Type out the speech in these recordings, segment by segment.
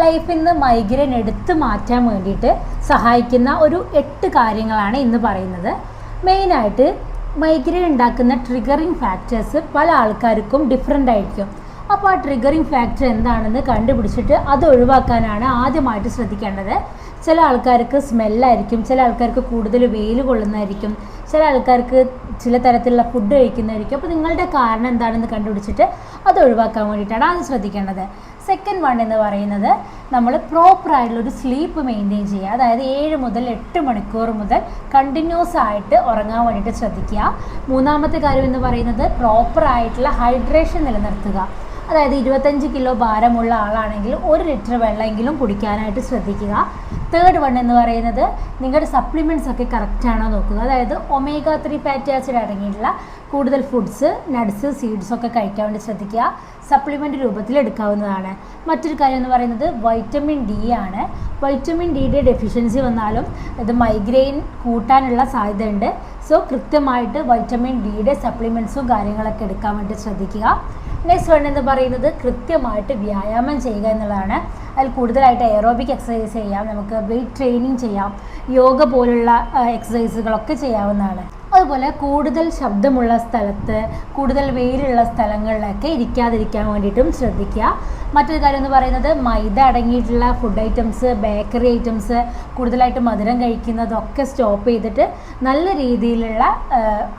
ലൈഫിൽ നിന്ന് മൈഗ്രെയിൻ എടുത്തു മാറ്റാൻ വേണ്ടിയിട്ട് സഹായിക്കുന്ന ഒരു എട്ട് കാര്യങ്ങളാണ് ഇന്ന് പറയുന്നത്. മെയിനായിട്ട് മൈഗ്രെയിൻ ഉണ്ടാക്കുന്ന ട്രിഗറിങ് ഫാക്ടേഴ്സ് പല ആൾക്കാർക്കും ഡിഫറെന്റ് ആയിരിക്കും. അപ്പോൾ ആ ട്രിഗറിങ് ഫാക്ടർ എന്താണെന്ന് കണ്ടുപിടിച്ചിട്ട് അത് ഒഴിവാക്കാനാണ് ആദ്യമായിട്ട് ശ്രദ്ധിക്കേണ്ടത്. ചില ആൾക്കാർക്ക് സ്മെല്ലായിരിക്കും ചില ആൾക്കാർക്ക് കൂടുതൽ വെയിൽ കൊള്ളുന്നതായിരിക്കും ചില ആൾക്കാർക്ക് ചില തരത്തിലുള്ള ഫുഡ് കഴിക്കുന്നതായിരിക്കും. അപ്പോൾ നിങ്ങളുടെ കാരണം എന്താണെന്ന് കണ്ടുപിടിച്ചിട്ട് അത് ഒഴിവാക്കാൻ വേണ്ടിയിട്ടാണ് അത് ശ്രദ്ധിക്കേണ്ടത്. സെക്കൻഡ് വൺ എന്ന് പറയുന്നത് നമ്മൾ പ്രോപ്പറായിട്ടുള്ള ഒരു സ്ലീപ്പ് മെയിന്റെയിൻ ചെയ്യുക. അതായത് ഏഴ് മുതൽ എട്ട് മണിക്കൂർ മുതൽ കണ്ടിന്യൂസ് ആയിട്ട് ഉറങ്ങാൻ വേണ്ടിയിട്ട് ശ്രദ്ധിക്കുക. മൂന്നാമത്തെ കാര്യം എന്ന് പറയുന്നത് പ്രോപ്പറായിട്ടുള്ള ഹൈഡ്രേഷൻ നിലനിർത്തുക. അതായത് ഇരുപത്തഞ്ച് കിലോ ഭാരമുള്ള ആളാണെങ്കിൽ ഒരു ലിറ്റർ വെള്ളമെങ്കിലും കുടിക്കാനായിട്ട് ശ്രദ്ധിക്കുക. തേർഡ് വൺ എന്ന് പറയുന്നത് നിങ്ങളുടെ സപ്ലിമെന്റ്സ് ഒക്കെ കറക്റ്റാണോ നോക്കുക. അതായത് ഒമേഗ ത്രീ ഫാറ്റി ആസിഡ് അടങ്ങിയിട്ടുള്ള കൂടുതൽ ഫുഡ്സ് നട്ട്സ് സീഡ്സ് ഒക്കെ കഴിക്കാൻ വേണ്ടി ശ്രദ്ധിക്കുക. സപ്ലിമെന്റ് രൂപത്തിൽ എടുക്കാവുന്നതാണ്. മറ്റൊരു കാര്യം എന്ന് പറയുന്നത് വൈറ്റമിൻ ഡി ആണ്. വൈറ്റമിൻ ഡിയുടെ ഡെഫിഷ്യൻസി വന്നാലും ഇത് മൈഗ്രെയിൻ കൂട്ടാനുള്ള സാധ്യതയുണ്ട്. സോ കൃത്യമായിട്ട് വൈറ്റമിൻ ഡിയുടെ സപ്ലിമെന്റ്സും കാര്യങ്ങളൊക്കെ എടുക്കാൻ വേണ്ടി ശ്രദ്ധിക്കുക. നെക്സ്റ്റ് വൺ എന്ന് പറയുന്നത് കൃത്യമായിട്ട് വ്യായാമം ചെയ്യുക എന്നുള്ളതാണ്. അതിൽ കൂടുതലായിട്ട് എയറോബിക് എക്സസൈസ് ചെയ്യാം. നമുക്ക് വെയിറ്റ് ട്രെയിനിങ് ചെയ്യാം. യോഗ പോലുള്ള എക്സസൈസുകളൊക്കെ ചെയ്യാവുന്നതാണ്. അതുപോലെ കൂടുതൽ ശബ്ദമുള്ള സ്ഥലത്ത് കൂടുതൽ വെയിലുള്ള സ്ഥലങ്ങളിലൊക്കെ ഇരിക്കാതിരിക്കാൻ വേണ്ടിയിട്ടും ശ്രദ്ധിക്കുക. മറ്റൊരു കാര്യം എന്ന് പറയുന്നത് മൈദ അടങ്ങിയിട്ടുള്ള ഫുഡ് ഐറ്റംസ് ബേക്കറി ഐറ്റംസ് കൂടുതലായിട്ട് മധുരം കഴിക്കുന്നതൊക്കെ സ്റ്റോപ്പ് ചെയ്തിട്ട് നല്ല രീതിയിലുള്ള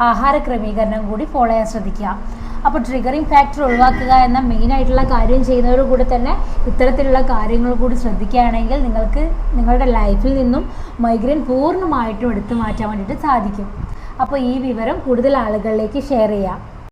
ആഹാര ക്രമീകരണം കൂടി ഫോളോ ചെയ്യാൻ ശ്രദ്ധിക്കുക. അപ്പോൾ ട്രിഗറിങ് ഫാക്ടർ ഒഴിവാക്കുക എന്ന മെയിൻ ആയിട്ടുള്ള കാര്യം ചെയ്യുന്നതോട് കൂടി തന്നെ ഇത്തരത്തിലുള്ള കാര്യങ്ങൾ കൂടി ശ്രദ്ധിക്കുകയാണെങ്കിൽ നിങ്ങൾക്ക് നിങ്ങളുടെ ലൈഫിൽ നിന്നും മൈഗ്രെയിൻ പൂർണമായിട്ടും എടുത്തു മാറ്റാൻ വേണ്ടിയിട്ട് സാധിക്കും. അപ്പോൾ ഈ വിവരം കൂടുതൽ ആളുകളിലേക്ക് ഷെയർ ചെയ്യാം.